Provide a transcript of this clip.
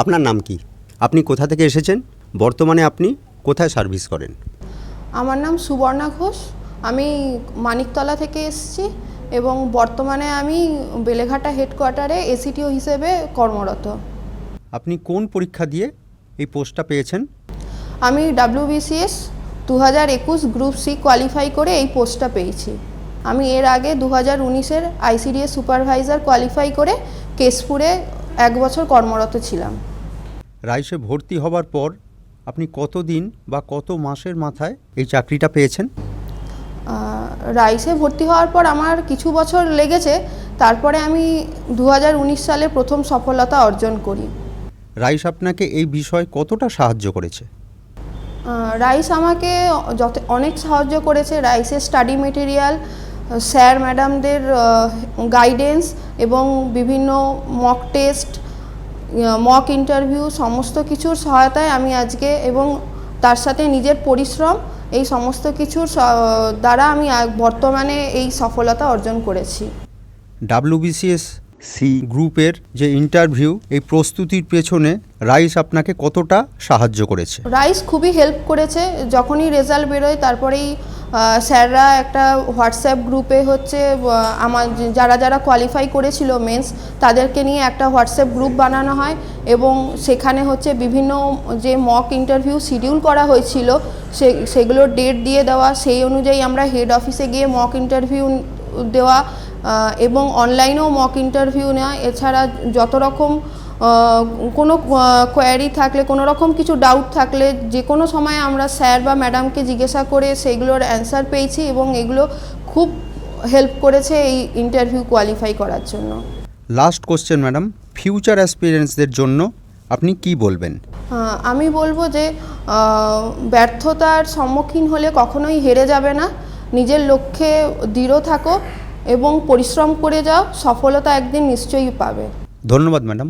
আপনার নাম কি? আপনি কোথা থেকে এসেছেন? বর্তমানে আপনি কোথায় সার্ভিস করেন? আমার নাম সুবর্ণা ঘোষ। আমি মানিকতলা থেকে এসেছি এবং বর্তমানে আমি বেলেঘাটা হেডকোয়ার্টারে এসিটিও হিসেবে কর্মরত। আপনি কোন পরীক্ষা দিয়ে এই পোস্টটা পেয়েছেন? আমি ডাব্লিউবিসিএস দু হাজার একুশ গ্রুপ সি কোয়ালিফাই করে এই পোস্টটা পেয়েছি। আমি এর আগে দু হাজার উনিশের আইসিডিএস সুপারভাইজার কোয়ালিফাই করে কেশপুরে এক বছর কর্মরত ছিলাম। রাইসে ভর্তি হবার পর আপনি কত দিন বা কত মাসের মাথায় এই চাকরিটা পেয়েছেন? রাইসে ভর্তি হওয়ার পর আমার কিছু বছর লেগেছে তারপরে আমি দু হাজার উনিশ সালে প্রথম সফলতা অর্জন করি। রাইস আপনাকে এই বিষয়ে কতটা সাহায্য করেছে? রাইস আমাকে যত অনেক সাহায্য করেছে। রাইসের স্টাডি মেটেরিয়াল স্যার ম্যাডামদের গাইডেন্স এবং বিভিন্ন মক টেস্ট মক ইন্টারভিউ সমস্ত কিছুর সহায়তায় আমি আজকে এবং তার সাথে নিজের পরিশ্রম এই সমস্ত কিছুর দ্বারা আমি বর্তমানে এই সফলতা অর্জন করেছি। ডাব্লিউবিসিএস সি গ্রুপের যে ইন্টারভিউ এই প্রস্তুতির পেছনে রাইস আপনাকে কতটা সাহায্য করেছে? রাইস খুবই হেল্প করেছে। যখনই রেজাল্ট বেরোয় তারপরেই স্যাররা একটা হোয়াটসঅ্যাপ গ্রুপে হচ্ছে আমার যারা যারা কোয়ালিফাই করেছিল মেন্স তাদেরকে নিয়ে একটা হোয়াটসঅ্যাপ গ্রুপ বানানো হয় এবং সেখানে হচ্ছে বিভিন্ন যে মক ইন্টারভিউ শিডিউল করা হয়েছিল, সে, সেগুলোর ডেট দিয়ে দেওয়া, সেই অনুযায়ী আমরা হেড অফিসে গিয়ে মক ইন্টারভিউ দেওয়া এবং অনলাইনেও মক ইন্টারভিউ নেওয়া। এছাড়া যত রকম কোনো কোয়ারি থাকলে কোনো রকম কিছু ডাউট থাকলে যে কোনো সময় আমরা স্যার বা ম্যাডামকে জিজ্ঞাসা করে সেইগুলোর অ্যান্সার পেয়েছি এবং এগুলো খুব হেল্প করেছে এই ইন্টারভিউ কোয়ালিফাই করার জন্য। লাস্ট কোশ্চেন ম্যাডাম ফিউচার অ্যাসপিরেন্টসদের জন্য আপনি কি বলবেন? আমি বলব যে ব্যর্থতার সম্মুখীন হলে কখনোই হেরে যাবে না। নিজের লক্ষ্যে দৃঢ় থাকো এবং পরিশ্রম করে যাও। সফলতা একদিন নিশ্চয়ই পাবে। ধন্যবাদ ম্যাডাম